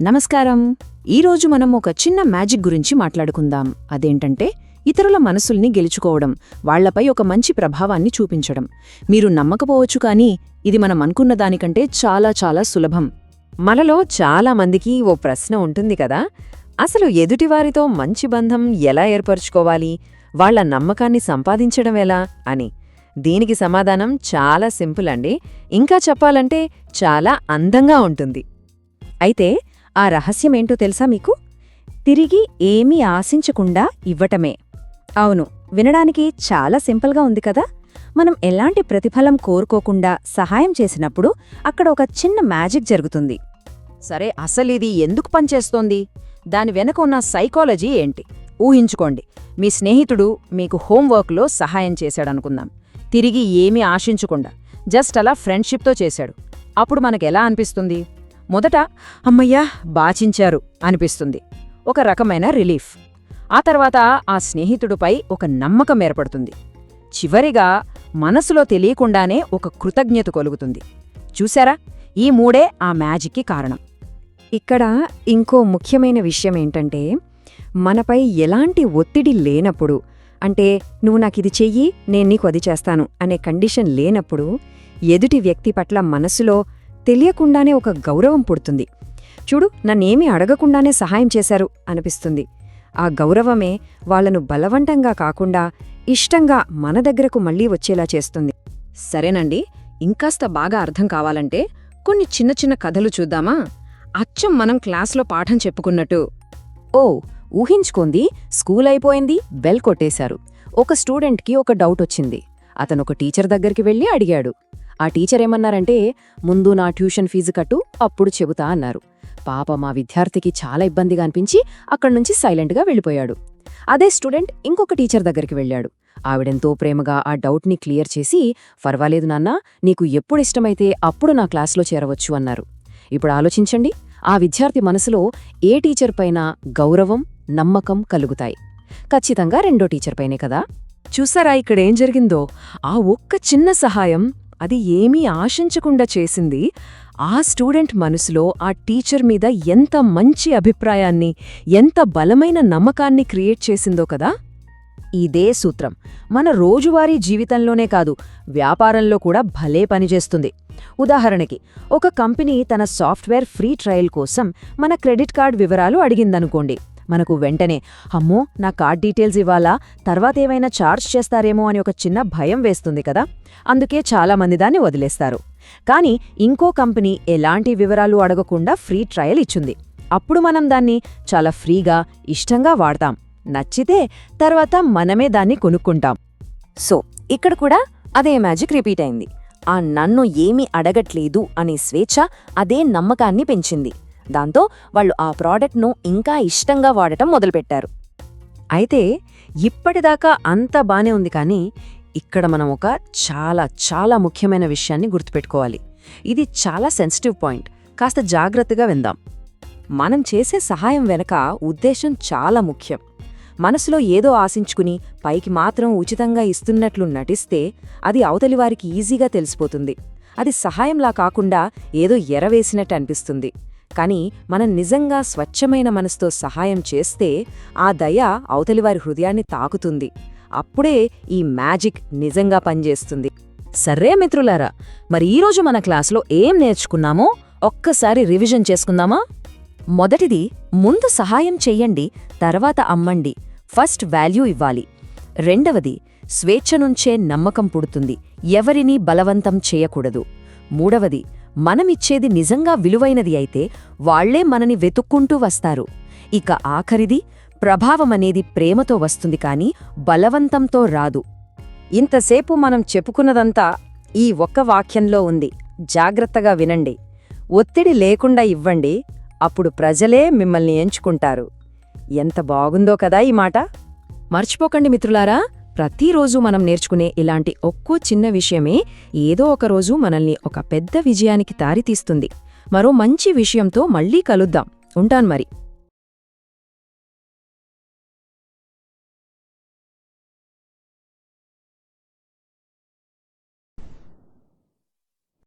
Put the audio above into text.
నమస్కారం. ఈరోజు మనం ఒక చిన్న మ్యాజిక్ గురించి మాట్లాడుకుందాం. అదేంటంటే ఇతరుల మనసుల్ని గెలుచుకోవడం వాళ్ళపై ఒక మంచి ప్రభావాన్ని చూపించడం. మీరు నమ్మకపోవచ్చు కానీ ఇది మనం అనుకున్న దానికంటే చాలా చాలా సులభం. మనలో చాలా మందికి ఓ ప్రశ్న ఉంటుంది కదా? అసలు ఎదుటివారితో మంచి బంధం ఎలా ఏర్పరుచుకోవాలి? వాళ్ళ నమ్మకాన్ని సంపాదించడం ఎలా? అని. దీనికి సమాధానం చాలా సింపుల్ అండి. ఇంకా చెప్పాలంటే చాలా అందంగా ఉంటుంది. అయితే ఆ రహస్యమేంటో తెలుసా మీకు? తిరిగి ఏమీ ఆశించకుండా ఇవ్వటమే. అవును వినడానికి చాలా సింపుల్గా ఉంది కదా? మనం ఎలాంటి ప్రతిఫలం కోరుకోకుండా సహాయం చేసినప్పుడు అక్కడ ఒక చిన్న మ్యాజిక్ జరుగుతుంది. సరే అసలిది ఎందుకు పనిచేస్తోంది దాని వెనక ఉన్న సైకాలజీ ఏంటి? ఊహించుకోండి మీ స్నేహితుడు మీకు హోంవర్క్లో సహాయం చేశాడనుకుందాం. తిరిగి ఏమీ ఆశించకుండా జస్ట్ అలా ఫ్రెండ్షిప్తో చేశాడు. అప్పుడు మనకెలా అనిపిస్తుంది? మొదట అమ్మయ్యా బాచించారు అనిపిస్తుంది. ఒక రకమైన రిలీఫ్. ఆ తర్వాత ఆ స్నేహితుడిపై ఒక నమ్మకం ఏర్పడుతుంది. చివరిగా మనసులో తెలియకుండానే ఒక కృతజ్ఞత కలుగుతుంది. చూశారా? ఈ మూడే ఆ మ్యాజిక్కి కారణం. ఇక్కడ ఇంకో ముఖ్యమైన విషయం ఏంటంటే మనపై ఎలాంటి ఒత్తిడి లేనప్పుడు అంటే నువ్వు నాకిది చెయ్యి నేను నీకు అది చేస్తాను అనే కండిషన్ లేనప్పుడు ఎదుటి వ్యక్తి పట్ల మనసులో తెలియకుండానే ఒక గౌరవం పుడుతుంది. చూడు నన్నేమీ అడగకుండానే సహాయం చేశారు అనిపిస్తుంది. ఆ గౌరవమే వాళ్ళను బలవంతంగా కాకుండా ఇష్టంగా మన దగ్గరకు మళ్ళీ వచ్చేలా చేస్తుంది. సరేనండి ఇంకాస్త బాగా అర్థం కావాలంటే కొన్ని చిన్న చిన్న కథలు చూద్దామా? అచ్చం మనం క్లాస్లో పాఠం చెప్పుకున్నట్టు. ఓ ఊహించుకోంది స్కూల్ అయిపోయింది బెల్ కొట్టేశారు. ఒక స్టూడెంట్కి ఒక డౌట్ వచ్చింది అతనొక టీచర్ దగ్గరికి వెళ్ళి అడిగాడు. ఆ టీచర్ ఏమన్నారంటే ముందు నా ట్యూషన్ ఫీజు కట్టు అప్పుడు చెబుతా అన్నారు. పాప మా విద్యార్థికి చాలా ఇబ్బందిగా అనిపించి అక్కడ్నుంచి సైలెంట్గా వెళ్ళిపోయాడు. అదే స్టూడెంట్ ఇంకొక టీచర్ దగ్గరికి వెళ్ళాడు. ఆవిడెంతో ప్రేమగా ఆ డౌట్ని క్లియర్ చేసి పర్వాలేదు నాన్నా నీకు ఎప్పుడిష్టమైతే అప్పుడు నా క్లాస్లో చేరవచ్చు అన్నారు. ఇప్పుడు ఆలోచించండి ఆ విద్యార్థి మనసులో ఏ టీచర్ పైన గౌరవం నమ్మకం కలుగుతాయి? ఖచ్చితంగా రెండో టీచర్ పైనే కదా? చూసారా ఇక్కడేం జరిగిందో? ఆ ఒక్క చిన్న సహాయం అది ఏమీ ఆశించకుండా చేసింది. ఆ స్టూడెంట్ మనసులో ఆ టీచర్ మీద ఎంత మంచి అభిప్రాయాన్ని ఎంత బలమైన నమ్మకాన్ని క్రియేట్ చేసిందో కదా? ఇదే సూత్రం. మన రోజువారీ జీవితంలోనే కాదు వ్యాపారంలో కూడా భలే పనిచేస్తుంది ఉదాహరణకి ఒక కంపెనీ తన సాఫ్ట్వేర్ ఫ్రీ ట్రయల్ కోసం మన క్రెడిట్ కార్డ్ వివరాలు అడిగిందనుకోండి. మనకు వెంటనే. అమ్మో నా కార్డ్ డీటెయిల్స్ ఇవ్వాలా? తర్వాత ఏమైనా ఛార్జ్ చేస్తారేమో అని ఒక చిన్న భయం వేస్తుంది కదా? అందుకే చాలామంది దాన్ని వదిలేస్తారు. కానీ ఇంకో కంపెనీ ఎలాంటి వివరాలు అడగకుండా ఫ్రీ ట్రయల్ ఇచ్చింది. అప్పుడు మనం దాన్ని చాలా ఫ్రీగా ఇష్టంగా వాడతాం. నచ్చితే తర్వాత మనమే దాన్ని కొనుక్కుంటాం. సో ఇక్కడ కూడా అదే మ్యాజిక్ రిపీట్ అయింది. ఆ నన్ను ఏమీ అడగట్లేదు అనే స్వేచ్ఛ అదే నమ్మకాన్ని పెంచింది. దాంతో వాళ్ళు ఆ ప్రోడక్ట్ను ఇంకా ఇష్టంగా వాడటం మొదలుపెట్టారు. అయితే ఇప్పటిదాకా అంతా బానే ఉంది కానీ ఇక్కడ మనం ఒక చాలా చాలా ముఖ్యమైన విషయాన్ని గుర్తుపెట్టుకోవాలి. ఇది చాలా సెన్సిటివ్ పాయింట్. కాస్త జాగ్రత్తగా విందాం. మనం చేసే సహాయం వెనక ఉద్దేశం చాలా ముఖ్యం. మనసులో ఏదో ఆశించుకుని పైకి మాత్రం ఉచితంగా ఇస్తున్నట్లు నటిస్తే అది అవతలివారికి ఈజీగా తెలిసిపోతుంది. అది సహాయంలా కాకుండా ఏదో ఎరవేసినట్టు అనిపిస్తుంది. కానీ మనం నిజంగా స్వచ్ఛమైన మనసుతో సహాయం చేస్తే ఆ దయ అవతలివారి హృదయాన్ని తాకుతుంది. అప్పుడే ఈ మ్యాజిక్ నిజంగా పనిచేస్తుంది. సర్రే మిత్రులారా మరి ఈరోజు మన క్లాస్లో ఏం నేర్చుకున్నామో ఒక్కసారి రివిజన్ చేసుకుందామా? మొదటిది ముందు సహాయం చెయ్యండి తర్వాత అమ్మండి. ఫస్ట్ వాల్యూ ఇవ్వాలి. రెండవది స్వేచ్ఛ నుంచే నమ్మకం పుడుతుంది. ఎవరినీ బలవంతం చేయకూడదు. మూడవది మనమిచ్చేది నిజంగా విలువైనది అయితే వాళ్ళే మనని వెతుక్కుంటూ వస్తారు. ఇక ఆఖరిది ప్రభావమనేది ప్రేమతో వస్తుంది కాని బలవంతంతో రాదు. ఇంతసేపు మనం చెప్పుకున్నదంతా ఈ ఒక్క వాక్యంలో ఉంది. జాగ్రత్తగా వినండి. ఒత్తిడి లేకుండా ఇవ్వండి. అప్పుడు ప్రజలే మిమ్మల్ని ఎంచుకుంటారు. ఎంత బాగుందో కదా ఈ మాట. మర్చిపోకండి మిత్రులారా ప్రతిరోజు మనం నేర్చుకునే ఇలాంటి ఒక్కో చిన్న విషయమే ఏదో ఒకరోజు మనల్ని ఒక పెద్ద విజయానికి దారితీస్తుంది. మరో మంచి విషయంతో మళ్ళీ కలుద్దాం. ఉంటాను మరి.